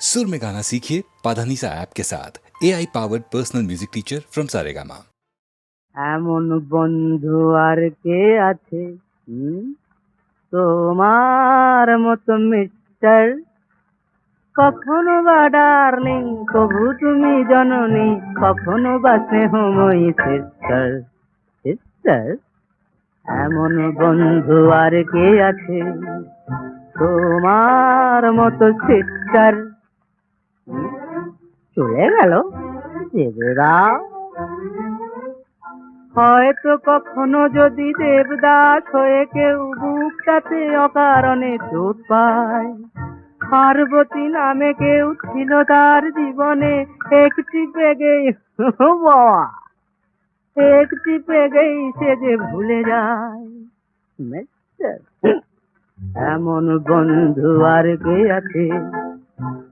सुर में गाना सीखिए पाधानीसा ऐप के साथ A I powered personal music teacher from Saregama এমন বন্ধু আর কে আছে হুম? তোমার মতো মিস্টার কখনো বা ডার্লিং কবু তুমি জননী কখনো বা স্নেহময়ী সিস্টার সিস্টার এমন বন্ধু আর কে আছে তোমার মতো সিস্টার চলে গেল। দেবরা, হয়তো কখনো যদি দেবদাস হয়ে কেউ বুকটাতে অকারণে চোট পায়, পার্বতী নামে কেউ ছিল তার জীবনে একটি বাবা, একটি পেগেই সে যে ভুলে যায়। এমন বন্ধু আর কে আছে?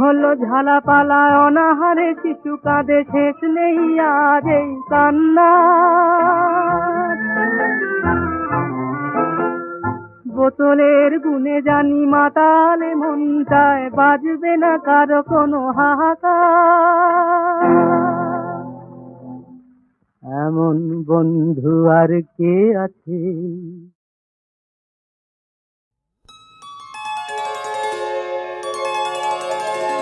হলো ঝালাপালা, অনাহারে শিশু কাঁদে শেষ নেই আজ এই কান্না। বোতলের গুনে জানি মাতালে মনটায় বাজবে না কারও কোনো হাহাকার। এমন বন্ধু আর কে আছে?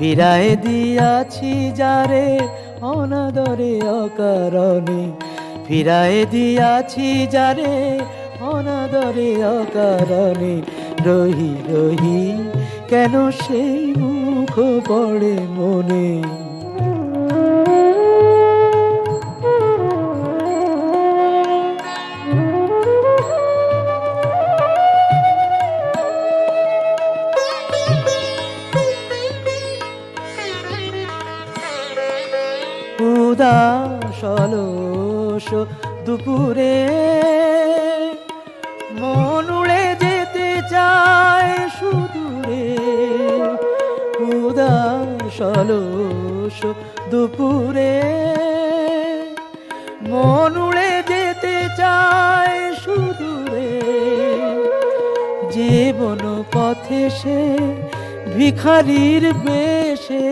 ফিরায় দিয়াছি যারে, অনাদরে অকারণে। ফিরায় দিয়াছি যারে, অনাদরে অকারণে। রহি রহি, কেন সেই মুখ পড়ে মনে? অলস দুপুরে। মন উড়ে যেতে চায় সুদূরে। উদাস অলস দুপুরে। মন উড়ে যেতে চায় সুদূরে। জীবন পথে সে ভিখারির বেশে।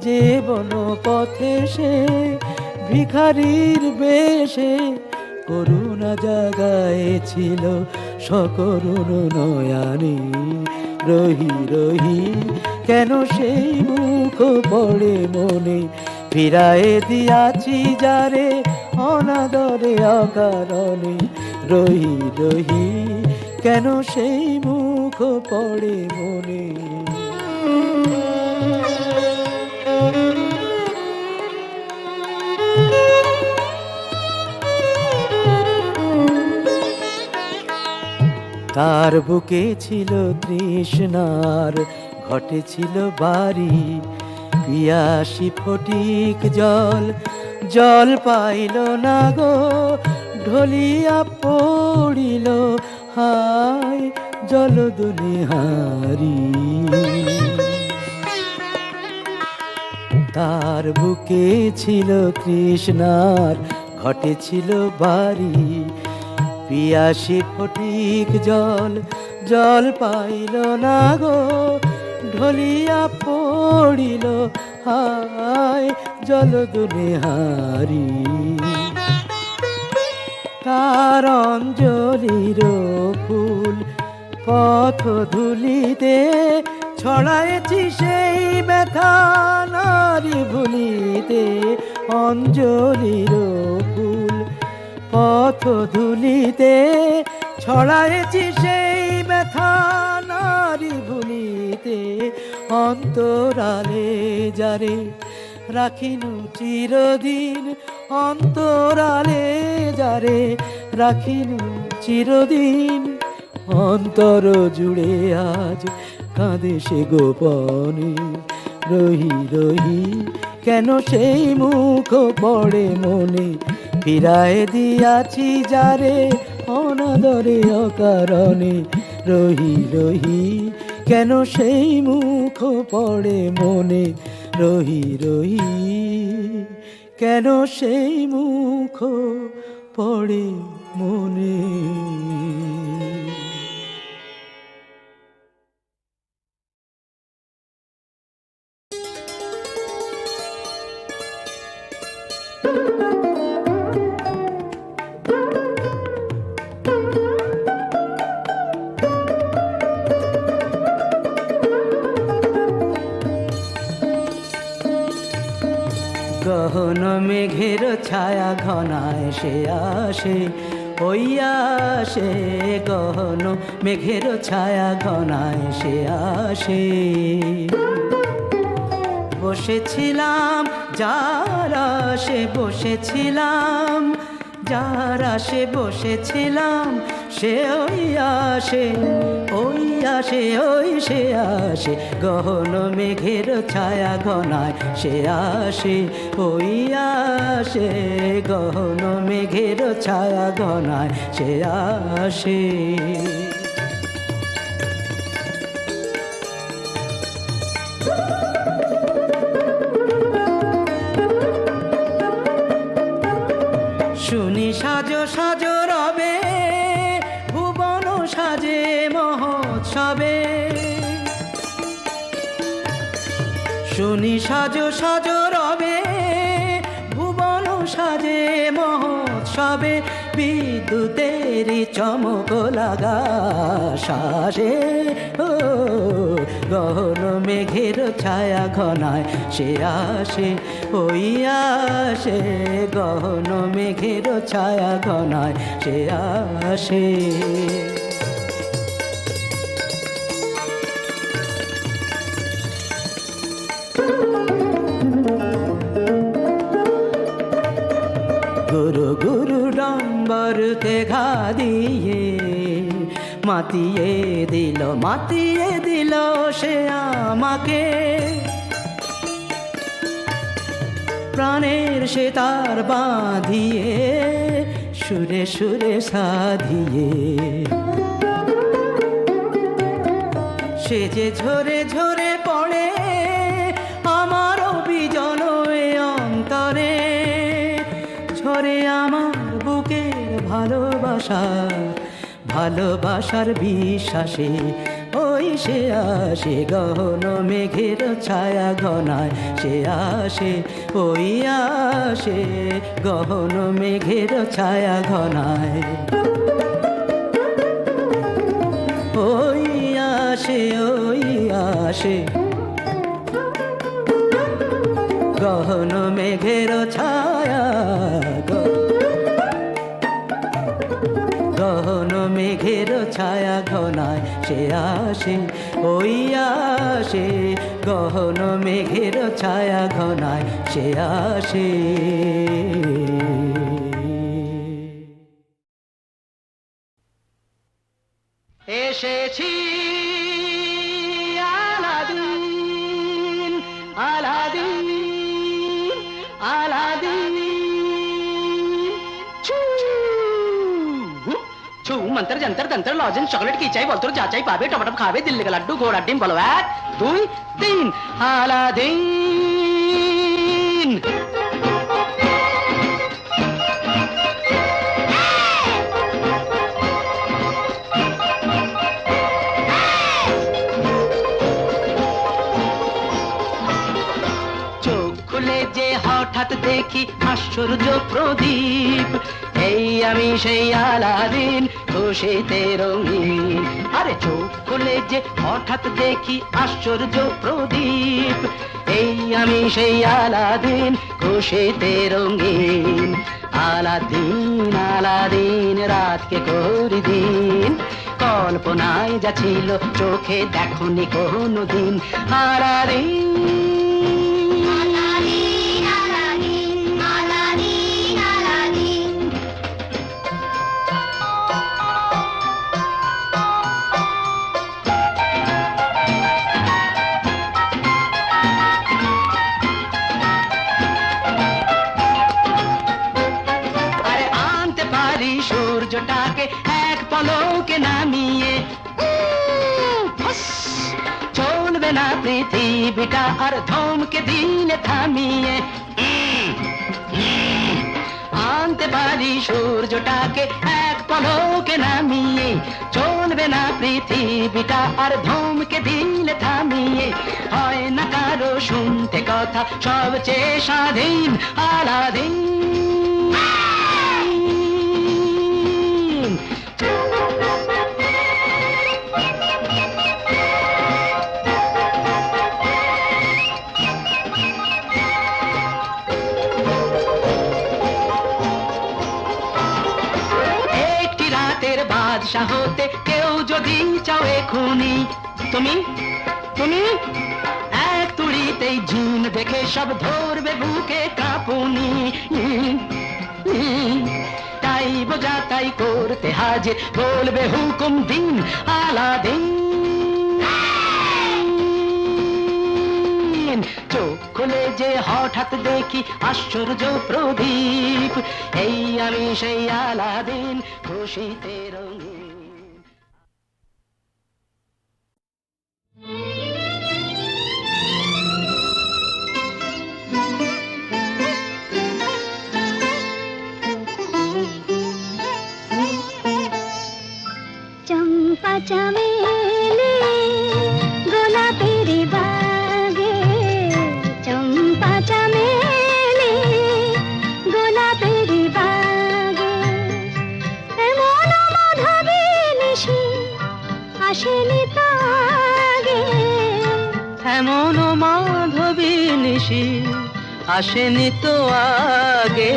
জীবন পথে সে ভিখারির বেশে করুণা জাগায়েছিল সকরুণ নয়ানি। রহি রহি, কেন সেই মুখ পড়ে মনে? ফিরায়ে দিয়াছি যারে অনাদরে অকারণে। রহি রহি, কেন সেই মুখ পড়ে মনে? তার বুকে ছিল তৃষ্ণার ঘটেছিল বাড়ি। পিয়াসি ফটিক জল জল পাইল না গো, ঢলিয়া পড়িল, হায় জলদনে হারি। তার বুকে ছিল কৃষ্ণার ঘটেছিল বাড়ি। পিয়াসি ফটিক জল জল পাইল না গো, ঢলিয়া পড়িল হায় জলদনে হারি। তার অঞ্জলির ফুল পথ ধুলিতে ছড়াইছি সেই ব্যথা নারী ভুলিতে, অঞ্জলির ফুল পথ ধুলিতে ছড়াইছি সেই ব্যথা নারী ভুলিতে। অন্তরালে যারে রাখিনু চিরদিন, অন্তরালে যারে রাখিনু চিরদিন। অন্তর জুড়ে আজ কাঁদে সে গোপনে, রহি রহি কেন সেই মুখ পড়ে মনে? ফিরায় দিয়াছি যারে, অনাদরে অকারণে রহি রহি, কেন সেই মুখ পড়ে মনে? রহি রহি, কেন সেই মুখ পড়ে মনে? গহন মেঘের ছায়া ঘনায় সে আসে, ওই আসে গহন মেঘের ছায়া ঘনায় সে আসে। বসেছিলাম, যারা সে বসেছিলাম যার আসে বসেছিলাম, সে ওই আসে ওই আসে, ওই সে আসে। গহন মেঘের ছায়া ঘনায় সে আসে, ওই আসে। গহন মেঘের ছায়া ঘনায় সে আসে। বিদ্যুতের চমক লাগা শ্বাসে ও, গহন মেঘের ছায়া ঘনায় সে আসে, ওই আসে। গহন মেঘের ছায়া ঘনায় সে আসে। গুরু গুরু ডম্বরতে ঘা দিয়ে, মাতিয়ে দিল মাতিয়ে দিল সে আমাকে। প্রাণের সে তার বাঁধিয়ে, সুরে সুরে সাধিয়ে। সে যে ঝরে ঝরে পড়ে ভালোবাসা ভালোবাসার বিশ্বাসে ওই সে আসে গহন মেঘের ছায়া ঘনায় সে আসে, ওই আসে গহন মেঘের ছায়া ঘনায় ওই আসে ওই আসে গহন মেঘের ছায়া মেঘের ছায়া ঘনায় সে আসে ওই আসে। গহন মেঘের ছায়া ঘনায় সে আসে। এসেছি ছু যন্তর তন্তর লজেন চকলেট কি চাই বল তোর যা চাই পাবে টমাটম খাবে দিল্লি কা লাড্ডু ঘোড়ার ডিম বলো এক দুই তিন আলাদিন চোখ খুলে যে হঠাৎ দেখি আশ্চর্য প্রদীপ এই আমি, সেই আলাদিন খুশিতে রঙিন আরে চোখ খুলে যে হঠাৎ দেখি আশ্চর্য প্রদীপ। এই আমি, সেই আলাদিন খুশিতে রঙিন আলাদিন আলাদিন, রাতকে করি দিন। কল্পনায় যা ছিল চোখে দেখনি কোনো দিন আলাদিন পৃথিবীটা আর ধমকে দিলে থামিয়ে। আনতে পারি সূর্যটাকে এক পলকে নামিয়ে। চলবে না পৃথিবীটা আর ধমকে দিলে থামিয়ে। হয় না কারও শুনতে কথা, সবচেয়ে স্বাধীন আলাদিন। বাদশাহ হতে কেউ যদি চাও এখুনি। তুমি? তুমি? এক তুড়িতেই ঝিন দেখে সব ধরবে বুকে কাঁপুনি। তাই বোঝা, তাই করতে হাজির, বলবে হুকুম দিন, আলাদিন। চোখ খুলে যে হঠাৎ দেখি আশ্চর্য প্রদীপ। এই আমি সেই আলাদিন খুশিতে রঙিন মাধবী নিশি আসেনি তো আগে।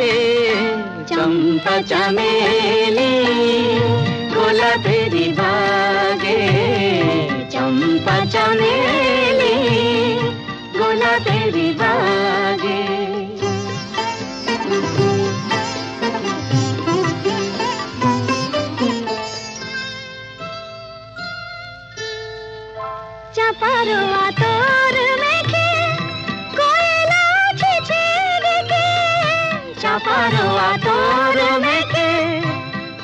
চম্পা চামেলি গোলাপেরি বাগে চম্পা চামেলি গোলাপেরি বাগে চাপারো আতর মেখে,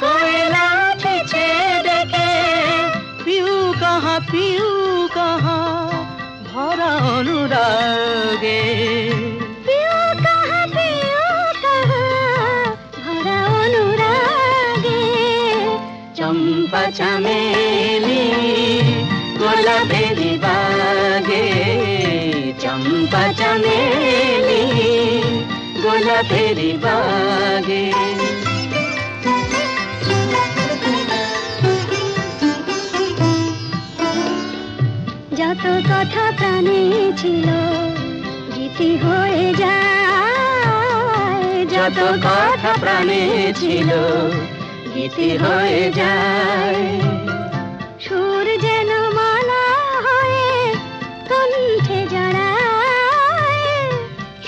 কোয়েলা ছেছে ডেকে পিউ কাহা পিউ কাহা, ভরা অনুরাগে। চম্পা চামেলি, গোলাপের বাগে। চম্পা চামেলি গোলাপের বাগে। যত কথা প্রাণে ছিল গীতি হয়ে যায়। যত কথা প্রাণে ছিল গীতি হয়ে যায়।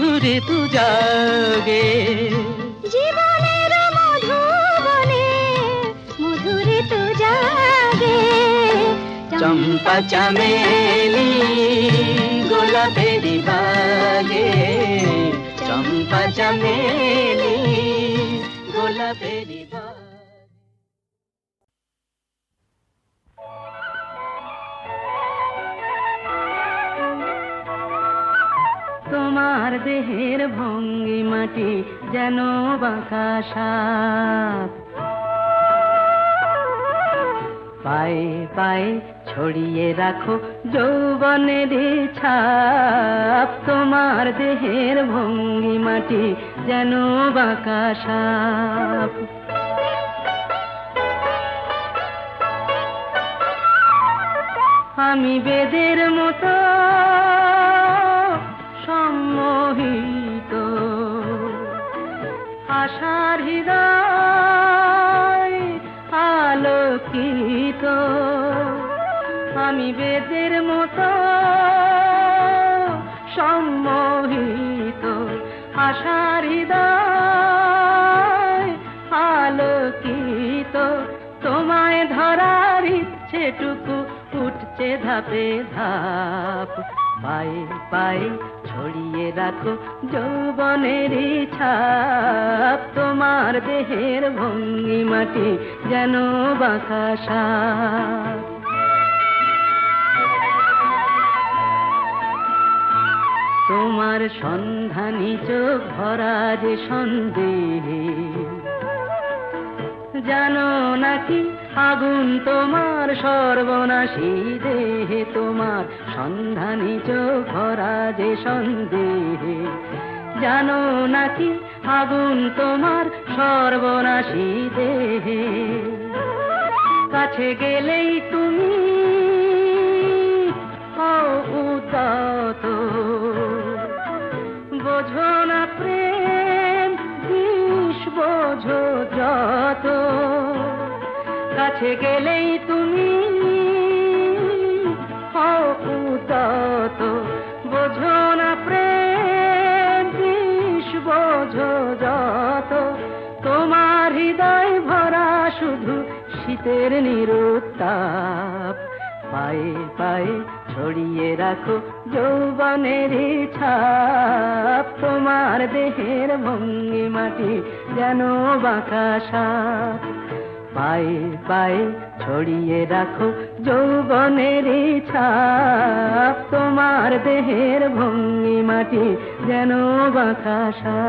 মধুরে তু জাগে জীবনের মধুবনে মধুরে তু জাগে চম্পা চমেলি গোলাপেরি বাগে চম্পা চমেলি গোলাপেরি বাগে মাটি যেন বাঁকা সাপ। পায়ে পায়ে ছড়িয়ে রাখো যৌবনের ছাপ। তোমার দেহের ভঙ্গি মাটি যেন বাঁকা সাপ। আমি বেদের মতো ইচ্ছেটুকু উঠছে ধাপে ধাপ। পায়ে পায়ে ছড়িয়ে রাখো যৌবনের ছাপ। তোমার দেহের ভঙ্গি মাটি যেন বাঁকা তোমার সন্ধানী চোখ ভরা যে সন্দেহে, জানো নাকি আগুন তোমার সর্বনাশী দেহে, তোমার সন্ধানী চোখ যে সন্দেহে। জানো নাকি আগুন তোমার সর্বনাশী দেহে? কাছে গেলেই তুমি উদাত বোঝো না প্রেম, বিষ বোঝো যত। কাছে গেলেই তুমি উদাত। বোঝো না প্রেম বোঝো যত। তোমার হৃদয় ভরা শুধু শীতের নিরুত্তাপ। পায়ে পায়ে ছড়িয়ে রাখো যৌবনের ছাপ। তোমার দেহের ভঙ্গি মাটি যেন বাঁকা সাপ। পায়ে পায়ে ছড়িয়ে রাখো যৌবনের ছাপ। তোমার দেহের ভঙ্গি মাটি যেন বাতাসা